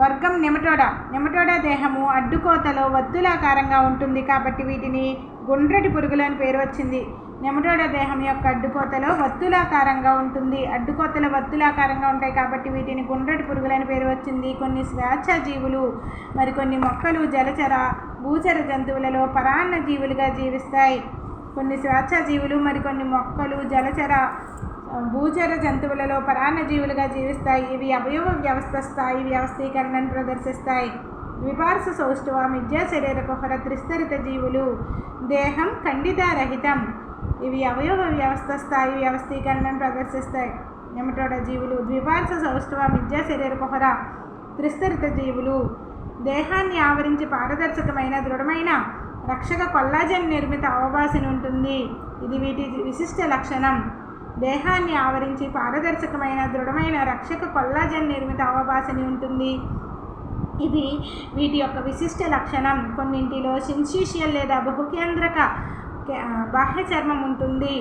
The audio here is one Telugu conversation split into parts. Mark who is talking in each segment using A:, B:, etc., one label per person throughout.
A: వర్గం నెమటోడా. నెమటోడా దేహము అడ్డుకోతలో వత్తులాకారంగా ఉంటుంది కాబట్టి వీటిని గుండ్రటి పురుగులు అని పేరు వచ్చింది. నెమటోడా దేహం యొక్క అడ్డుకోతలో వత్తులాకారంగా ఉంటుంది. అడ్డుకోతలు వత్తులాకారంగా ఉంటాయి కాబట్టి వీటిని గుండ్రటి పురుగులని పేరు వచ్చింది. కొన్ని స్వేచ్ఛ జీవులు మరికొన్ని మొక్కలు జలచర భూచర జంతువులలో పరాన్న జీవులుగా జీవిస్తాయి. కొన్ని స్వేచ్ఛ జీవులు మరికొన్ని మొక్కలు జలచర భూచర జంతువులలో పరాన్న జీవులుగా జీవిస్తాయి. ఇవి అవయవ వ్యవస్థ స్థాయి వ్యవస్థీకరణను ప్రదర్శిస్తాయి. ద్విపార్శ సౌష్ఠవ మిథ్యా శరీర కుహర త్రిస్తరిత జీవులు దేహం ఖండితారహితం. ఇవి అవయవ వ్యవస్థ స్థాయి వ్యవస్థీకరణను ప్రదర్శిస్తాయి. నెమటోడ జీవులు ద్విపార్శ సౌష్ఠవ మిథ్యా శరీర కుహర త్రిస్తరిత జీవులు దేహాన్ని ఆవరించి పారదర్శకమైన దృఢమైన రక్షక కొల్లాజన్ నిర్మిత అవభాసన ఉంటుంది. ఇది వీటి విశిష్ట లక్షణం. దేహాన్ని ఆవరించి పారదర్శకమైన దృఢమైన రక్షక కొల్లాజన్ నిర్మిత అవభాసని ఉంటుంది. ఇది వీటి యొక్క విశిష్ట లక్షణం. కొన్నింటిలో సిన్సీషియల్ లేదా బహుకేంద్రక బాహ్య చర్మం ఉంటుంది.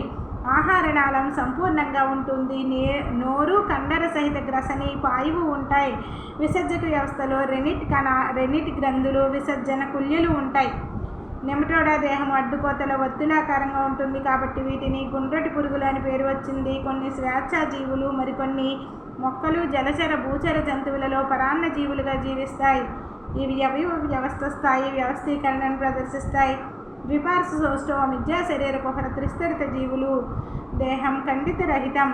A: ఆహార నాళం సంపూర్ణంగా ఉంటుంది. నే నోరు కండర సహిత గ్రసని పాయువు ఉంటాయి. విసర్జక వ్యవస్థలో రెనిట్ కణ రెనిట్ గ్రంథులు విసర్జన కుల్యలు ఉంటాయి. నెమటోడా దేహం అడ్డుకోతలో ఒత్తులాకారంగా ఉంటుంది కాబట్టి వీటిని గుండ్రటి పురుగులు అని పేరు వచ్చింది. కొన్ని స్వేచ్ఛా జీవులు మరికొన్ని మొక్కలు జలచర భూచర జంతువులలో పరాన్న జీవులుగా జీవిస్తాయి. ఇవి అవయవ వ్యవస్థ స్థాయి వ్యవస్థీకరణను ప్రదర్శిస్తాయి. ద్విపార్శ సౌష్టవ విద్యా శరీర కుహర త్రిస్తరిత జీవులు దేహం ఖండిత రహితం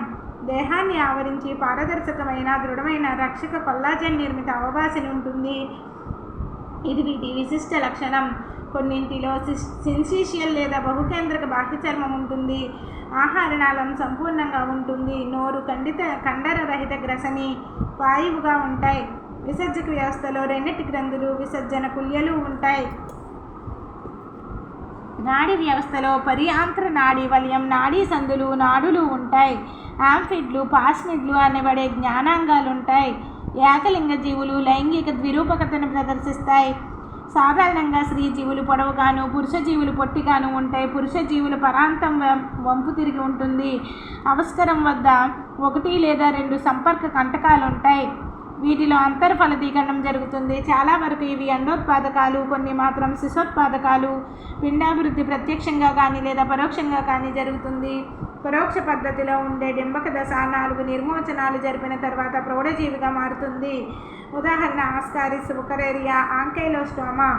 A: దేహాన్ని ఆవరించి పారదర్శకమైన దృఢమైన రక్షక కొల్లాజన్ నిర్మిత అవభాసన ఉంటుంది. ఇది వీటి విశిష్ట లక్షణం. కొన్నింటిలో సిస్- సిన్సీషియల్ లేదా బహుకేంద్రక బాహ్యచర్మం ఉంటుంది. ఆహారనాళం సంపూర్ణంగా ఉంటుంది. నోరు ఖండిత కండర రహిత గ్రసని వాయువుగా ఉంటాయి. విసర్జక వ్యవస్థలో రెండిటి గ్రంథులు విసర్జన కుల్యలు ఉంటాయి. నాడీ వ్యవస్థలో పరియాంత్ర నాడీ వలయం నాడీ సందులు నాడులు ఉంటాయి. ఆంఫిడ్లు పాస్మిడ్లు అనబడే జ్ఞానాంగాలు ఉంటాయి ఏకలింగ జీవులు లైంగిక ద్విరూపకతను ప్రదర్శిస్తాయి. సాధారణంగా స్త్రీ జీవులు పొడవుగాను పురుష జీవులు పొట్టిగాను ఉంటాయి పురుష జీవుల పరాంతం వం- వంపు తిరిగి ఉంటుంది. అవస్కరం వద్ద ఒకటి లేదా రెండు సంపర్క కంటకాలు ఉంటాయి వీటిలో అంతర్ ఫలదీకరణం జరుగుతుంది. చాలా వరకు ఇవి అండోత్పాదకాలు కొన్ని మాత్రం శిశోత్పాదకాలు పిండాభివృద్ధి ప్రత్యక్షంగా కానీ లేదా పరోక్షంగా కానీ జరుగుతుంది. పరోక్ష పద్ధతిలో ఉండే డింబక దశ నాలుగు నిర్మోచనాలు జరిపిన తర్వాత ప్రౌఢజీవిగా మారుతుంది. ఉదాహరణ ఆస్కారిస్ ఉకరేరియా ఆంకైలోస్టోమా.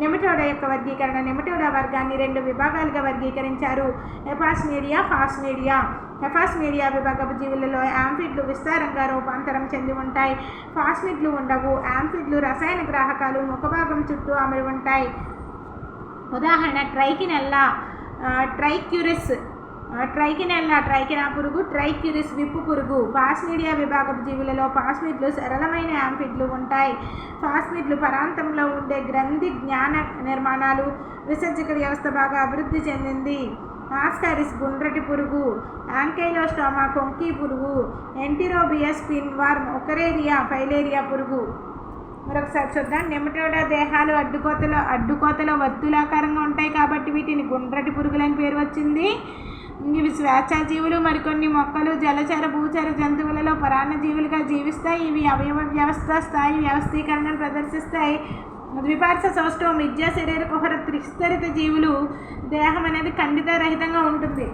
A: నెమటోడా యొక్క వర్గీకరణ నెమటోడా వర్గాన్ని రెండు విభాగాలుగా వర్గీకరించారు. ఎపాస్మీడియా ఫాస్మీడియా ఎఫాస్మీడియా విభాగపు జీవులలో యాంఫిడ్లు విస్తారంగా రూపాంతరం చెంది ఉంటాయి. ఫాస్మిడ్లు ఉండవు. యాంఫిడ్లు రసాయన గ్రాహకాలు ముఖభాగం చుట్టూ అమరి ఉంటాయి. ఉదాహరణ ట్రైకినెల్లా ట్రైక్యూరిస్. ఆ, ట్రైకినెల్లా ట్రైకినా పురుగు ట్రైక్యూరిస్ విప్పు పురుగు. పాస్మీడియా విభాగపు జీవులలో పాస్మిడ్లు సరళమైన యాంఫిడ్లు ఉంటాయి. పాస్మిడ్లు పరాంతంలో ఉండే గ్రంథి జ్ఞాన నిర్మాణాలు విసర్జక వ్యవస్థ బాగా అభివృద్ధి చెందింది. ఆస్కారిస్ గుండ్రటి పురుగు యాంకైలోస్టోమా కొంకీ పురుగు ఎంటిరోబియస్ పిన్వార్మ్ ఒకరేరియా ఫైలేరియా పురుగు. మరొకసారి చూద్దాం. నెమటోడా దేహాలు అడ్డుకోతలో అడ్డుకోతలో వత్తులాకారంగా ఉంటాయి కాబట్టి వీటిని గుండ్రటి పురుగులని పేరు వచ్చింది. ఇవి స్వేచ్ఛా జీవులు మరికొన్ని మొక్కలు జలచర భూచర జంతువులలో పరాన్న జీవులుగా జీవిస్తాయి. ఇవి అవయవ వ్యవస్థ స్థాయి వ్యవస్థీకరణను ప్రదర్శిస్తాయి. ద్విపార్శ సౌష్ఠవం విద్యా శరీర కుహర త్రిస్తరిత జీవులు దేహం అనేది ఖండిత రహితంగా ఉంటుంది.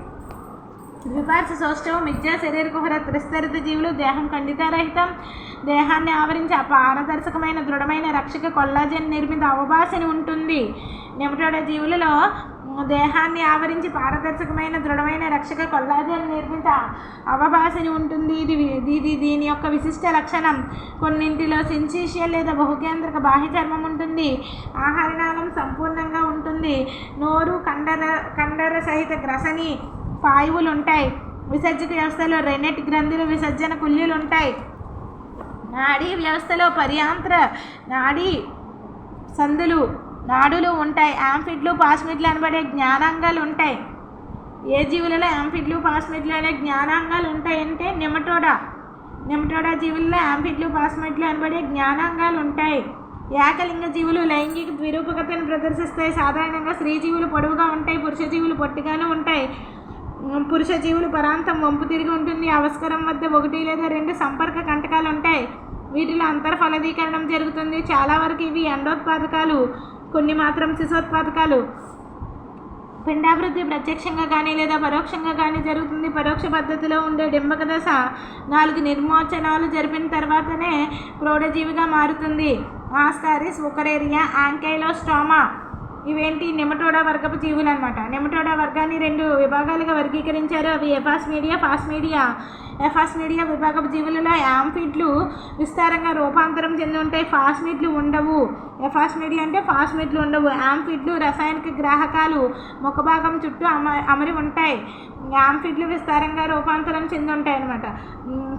A: ద్విపార్శ సౌష్ఠవం విద్యా శరీర కుహర త్రిస్తరిత జీవులు దేహం ఖండితారహితం దేహాన్ని ఆవరించి పారదర్శకమైన దృఢమైన రక్షక కొల్లాజన్ నిర్మిత అవభాసని ఉంటుంది. నెమటోడ జీవులలో దేహాన్ని ఆవరించి పారదర్శకమైన దృఢమైన రక్షక కొల్లాజన్ నిర్మిత అవభాసని ఉంటుంది ఇది. ఇది దీని యొక్క విశిష్ట లక్షణం. కొన్నింటిలో సిన్సీషియల్ లేదా బహుకేంద్రక బాహ్య చర్మం ఉంటుంది. ఆహారనాళం సంపూర్ణంగా ఉంటుంది. నోరు కండర కండర సహిత గ్రసని పాయువులు ఉంటాయి విసర్జక వ్యవస్థలో రెనెట్ గ్రంథులు విసర్జన కుల్యులు ఉంటాయి. నాడీ వ్యవస్థలో పర్యాంత్ర నాడీ సందులు నాడులు ఉంటాయి యాంఫిడ్లు పాస్మిడ్లు అనబడే జ్ఞానాంగాలు ఉంటాయి. ఏ జీవులలో యాంఫిడ్లు పాస్మిడ్లు అనే జ్ఞానాంగాలు ఉంటాయంటే నిమటోడా. నిమటోడా జీవుల్లో యాంఫిడ్లు పాస్మిడ్లు అనబడే జ్ఞానాంగాలు ఉంటాయి. ఏకలింగ జీవులు లైంగిక ద్విరూపకతను ప్రదర్శిస్తాయి. సాధారణంగా స్త్రీ జీవులు పొడవుగా ఉంటాయి పురుష జీవులు పొట్టిగానే ఉంటాయి. పురుష జీవులు పరాంతం వంపు తిరిగి ఉంటుంది. అవస్కరం వద్ద ఒకటి లేదా రెండు సంపర్క కంటకాలు ఉంటాయి. వీటిలో అంతర్ఫలదీకరణం జరుగుతుంది. చాలా వరకు ఇవి ఎండోత్పాదకాలు. కొన్ని మాత్రం శిశోత్పాదకాలు పిండాభివృద్ధి ప్రత్యక్షంగా కానీ లేదా పరోక్షంగా కానీ జరుగుతుంది. పరోక్ష పద్ధతిలో ఉండే డింబక దశ నాలుగు నిర్మోచనాలు జరిపిన తర్వాతనే ప్రౌఢజీవిగా మారుతుంది. ఆస్కారిస్ ఉకరేరియా యాంకైలోస్టోమా ఇవేంటి నెమటోడా వర్గపు జీవులు అనమాట నెమటోడా వర్గాన్ని రెండు విభాగాలుగా వర్గీకరించారు. అవి ఎఫాస్ మీడియా ఫాస్ మీడియా. ఎఫాస్ మీడియా విభాగపు జీవులలో యాంఫిడ్లు విస్తారంగా రూపాంతరం చెంది ఉంటాయి. ఫాస్మిడ్లు ఉండవు. ఎఫాస్ మీడియా అంటే ఫాస్మిడ్లు ఉండవు. యాంఫిడ్లు రసాయనిక గ్రాహకాలు ముఖభాగం చుట్టూ అమ అమరి ఉంటాయి. యాంఫిడ్లు విస్తారంగా రూపాంతరం చెంది ఉంటాయి అనమాట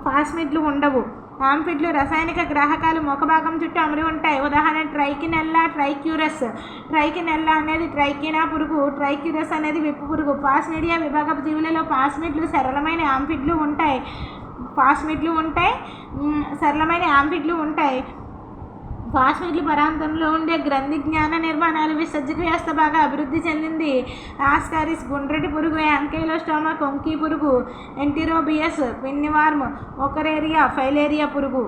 A: ఫాస్మిడ్లు ఉండవు. యాంఫిడ్లు రసాయనిక గ్రాహకాలు ముఖభాగం చుట్టూ అమరి ఉంటాయి. ఉదాహరణ ట్రైకినెల్లా ట్రైక్యూరస్. ట్రైకినెల్లా అనేది ట్రైకినా పురుగు ట్రైక్యూరస్ అనేది విప్పు పురుగు. పాస్మిడియా విభాగపు జీవులలో పాస్మిడ్లు సరళమైన యాంఫిడ్లు ఉంటాయి. పాస్మిడ్లు ఉంటాయి. సరళమైన యాంఫిడ్లు ఉంటాయి. పాస్మిడ్లు పరాంతంలో ఉండే గ్రంథి జ్ఞాన నిర్మాణాలు విసర్జక వ్యవస్థ బాగా అభివృద్ధి చెందింది. ఆస్కారిస్ గుండ్రటి పురుగు యాంకైలోస్టోమా కొంకీ పురుగు ఎంటిరోబియస్ పిన్నివార్మ్ ఒకరేరియా ఫైలేరియా పురుగు.